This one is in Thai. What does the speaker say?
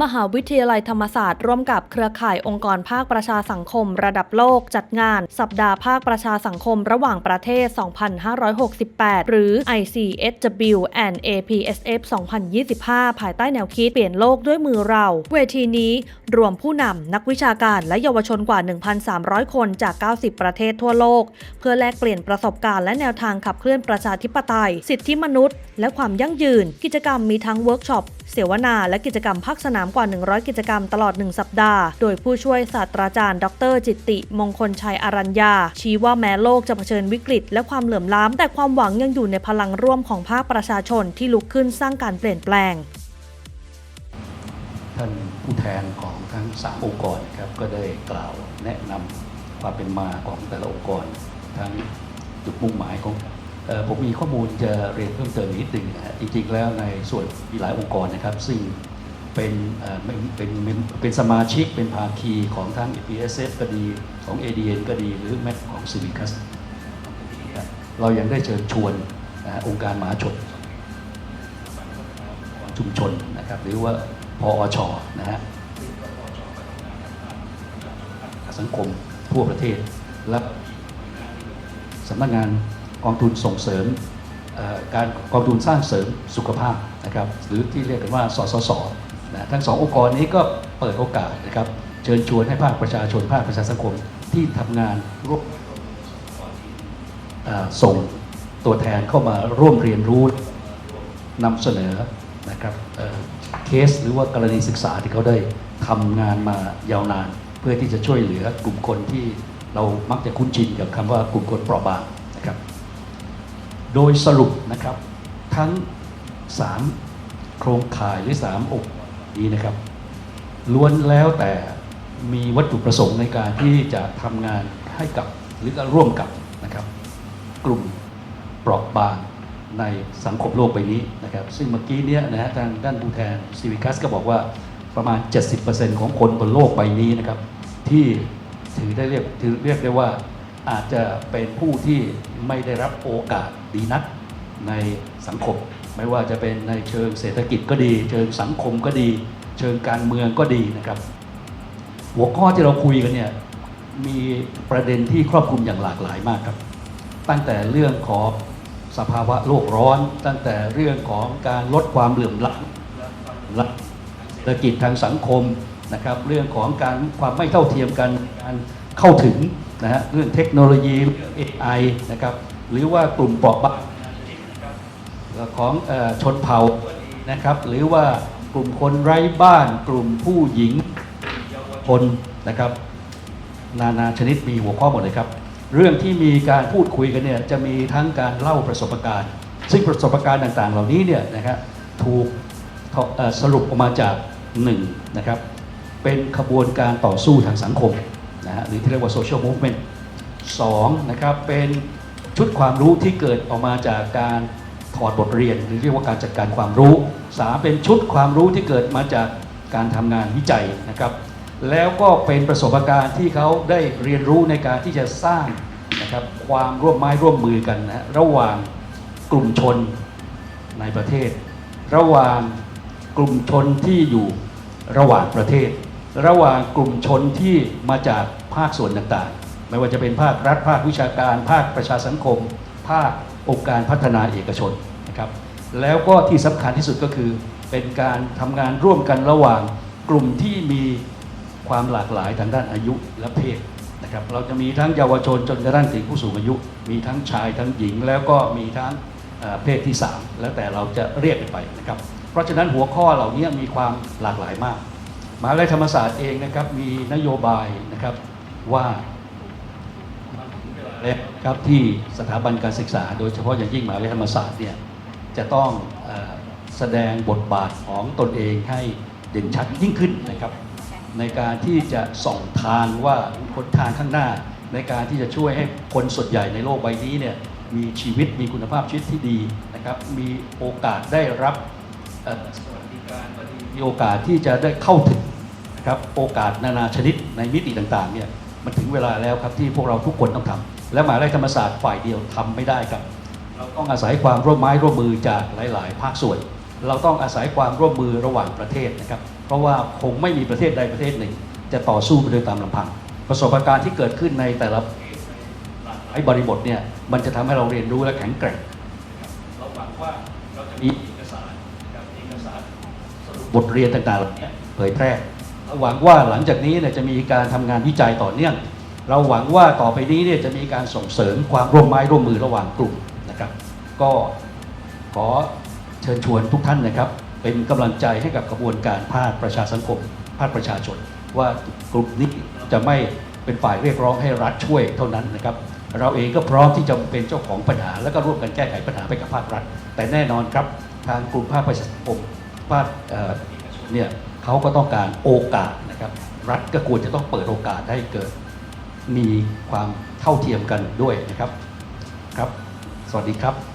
มหาวิทยาลัยธรรมศาสตร์ร่วมกับเครือข่ายองค์กรภาคประชาสังคมระดับโลกจัดงาน สัปดาห์ภาคประชาสังคมระหว่างประเทศ 2568 หรือ ICSW and APSF 2025 ภายใต้แนวคิดเปลี่ยนโลกด้วยมือเรา เวทีนี้รวมผู้นำนักวิชาการและเยาวชนกว่า 1,300 คนจาก 90 ประเทศทั่วโลก เพื่อแลกเปลี่ยนประสบการณ์และแนวทางขับเคลื่อนประชาธิปไตย สิทธิมนุษย์ และความยั่งยืน กิจกรรมมีทั้งเวิร์กช็อปเสวนาและกิจกรรมภาคสนามกว่า 100 กิจกรรมตลอด 1 สัปดาห์ โดยผู้ช่วยศาสตราจารย์ ดร จิตติ มงคลชัยอารัญญา ชี้ว่าแม้โลกจะเผชิญวิกฤต และความเหลื่อมล้ำแต่ความหวังยังอยู่ในพลังร่วมของภาคประชาชนที่ลุกขึ้นสร้างการเปลี่ยนแปลง ท่านผู้แทนของทั้งสามองค์กรครับก็ได้กล่าวแนะนำความเป็นมาของแต่ละองค์กร ทั้งจุดมุ่งหมายของ ผมมีข้อมูลจะเรียนเพิ่มเติมนิดหนึ่งนะฮะจริงๆแล้วในส่วนมีหลายองค์กรนะครับ ซึ่งเป็นเอ่เป็นเป็นสมาชิกเป็นภาคีของทั้ง EPSF ก็ดีของ ADN ก็ดีหรือแม้ของ Civicus เรายังได้เชิญชวนองค์การมหาชนชุมชนนะครับหรือว่าพออชนะฮะสังคมทั่วประเทศและสำนักงาน กองทุนส่งเสริมการกองทุนสร้างเสริมสุขภาพนะครับหรือที่เรียกกันว่าสสสนะทั้งสององค์กรนี้ก็เปิดโอกาสนะครับเชิญชวนให้ภาคประชาชนภาคประชาสังคมที่ทำงานร่วมส่งตัวแทนเข้ามาร่วมเรียนรู้นำเสนอนะครับเเคสหรือว่ากรณีศึกษาที่เขาได้ทำงานมายาวนาน เพื่อที่จะช่วยเหลือกลุ่มคนที่เรามักจะคุ้นชินกับคำว่ากลุ่มคนเปราะบาง โดยสรุปนะครับทั้ง 3 โครงข่ายหรือ 3 องค์นี้นะครับ ล้วนแล้วแต่มีวัตถุประสงค์ในการที่จะทำงานให้กับหรือร่วมกับนะครับ กลุ่มเปราะบางในสังคมโลกใบนี้นะครับ ซึ่งเมื่อกี้เนี้ยนะฮะทางด้านผู้แทนซีวิคัสก็บอกว่าประมาณ 70%ของคนบนโลกใบนี้นะครับ ที่ถือได้เรียกถือเรียกได้ว่า อาจจะเป็นผู้ที่ไม่ได้รับโอกาสดีนักในสังคม ไม่ว่าจะเป็นในเชิงเศรษฐกิจก็ดี เชิงสังคมก็ดี เชิงการเมืองก็ดีนะครับ หัวข้อที่เราคุยกันเนี่ยมีประเด็นที่ครอบคลุมอย่างหลากหลายมากครับ ตั้งแต่เรื่องของสภาวะโลกร้อน ตั้งแต่เรื่องของการลดความเหลื่อมล้ำเศรษฐกิจทางสังคมนะครับ เรื่องของการความไม่เท่าเทียมกันการเข้าถึง นะฮะเรื่องเทคโนโลยี AI นะครับหรือว่ากลุ่มเปราะบางของอชนเผ่านะครับ หรือว่ากลุ่มคนไร้บ้าน กลุ่มผู้หญิงคนนะครับ นานาชนิดมีหัวข้อหมดเลยครับ เรื่องที่มีการพูดคุยกันเนี่ยจะมีทั้งการเล่าประสบการณ์ ซึ่งประสบการณ์ต่างๆ เหล่านี้เนี่ยนะครับถูกสรุปออกมาจากหนึ่งนะครับ เป็นขบวนการต่อสู้ทางสังคม นะฮะหรือที่เรียกว่า social movement สองนะครับเป็นชุดความรู้ที่เกิดออกมาจากการถอดบทเรียน หรือเรียกว่าการจัดการความรู้สามเป็นชุดความรู้ที่เกิดมาจากการทำงานวิจัยนะครับแล้วก็เป็นประสบการณ์ที่เขาได้เรียนรู้ในการที่จะสร้างนะครับความร่วมไม้ร่วมมือกันนะฮะระหว่างกลุ่มชนในประเทศ ระหว่างกลุ่มชนที่อยู่ระหว่างประเทศ ระหว่างกลุ่มชนที่มาจากภาคส่วนต่างๆ ไม่ว่าจะเป็นภาครัฐภาควิชาการ ภาคประชาสังคม ภาคองค์การพัฒนาเอกชนนะครับแล้วก็ที่สำคัญที่สุดก็คือ เป็นการทำงานร่วมกันระหว่างกลุ่มที่มีความหลากหลายทางด้านอายุและเพศนะครับเราจะมีทั้งเยาวชนจนกระทั่งถึงผู้สูงอายุ มีทั้งชายทั้งหญิง แล้วก็มีทั้งเพศที่ 3 แล้วแต่เราจะเรียกไปนะครับ เพราะฉะนั้นหัวข้อเหล่านี้มีความหลากหลายมาก มหาวิทยาลัยธรรมศาสตร์เองนะครับมีนโยบายนะครับว่าและครับที่สถาบันการศึกษา โดยเฉพาะอย่างยิ่งมหาวิทยาลัยธรรมศาสตร์เนี่ยจะต้องอแสดงบทบาทของตนเองให้เด่นชัดยิ่งขึ้นนะครับในการที่จะส่องทางว่าคนทางข้างหน้า ในการที่จะช่วยให้คนส่วนใหญ่ในโลกใบนี้เนี่ยมีชีวิตมีคุณภาพชีวิตที่ดีนะครับมีโอกาสได้รับมีโอกาสที่จะได้เข้าถึง ครับโอกาสนานาชนิดในมิติต่างๆเนี่ยมันถึงเวลาแล้วครับที่พวกเราทุกคนต้องทำและมหาวิทยาลัยธรรมศาสตร์ฝ่ายเดียวทำไม่ได้ครับ เราต้องอาศัยความร่วมไม้ร่วมมือจากหลาย ๆ ภาคส่วน เราต้องอาศัยความร่วมมือระหว่างประเทศนะครับ เพราะว่าคงไม่มีประเทศใดประเทศหนึ่ง จะต่อสู้ไปโดยตามลำพัง ประสบการณ์ที่เกิดขึ้นในแต่ละไอ้บริบทเนี่ยมันจะทำให้เราเรียนรู้และแข็งแกร่งเราหวังว่าเราจะมีเอกสารเอกสารสรุปบทเรียนต่างๆเหล่านี้เผยแพร่ หวังว่าหลังจากนี้เนี่ยจะมีการทำงานวิจัยต่อเนื่อง เราหวังว่าต่อไปนี้เนี่ยจะมีการส่งเสริมความร่วมไม้ร่วมมือระหว่างกลุ่มนะครับ ก็ขอเชิญชวนทุกท่านนะครับ เป็นกำลังใจให้กับกระบวนการภาคประชาสังคม ภาคประชาชน ว่ากลุ่มนี้จะไม่เป็นฝ่ายเรียกร้องให้รัฐช่วยเท่านั้นนะครับ เราเองก็พร้อมที่จะเป็นเจ้าของปัญหา แล้วก็ร่วมกันแก้ไขปัญหาไปกับภาครัฐ แต่แน่นอนครับทางกลุ่มภาคประชาสังคมภาคเนี่ย เขาก็ต้องการโอกาสนะครับ รัฐก็ควรจะต้องเปิดโอกาสให้เกิด มีความเท่าเทียมกันด้วยนะครับครับ สวัสดีครับ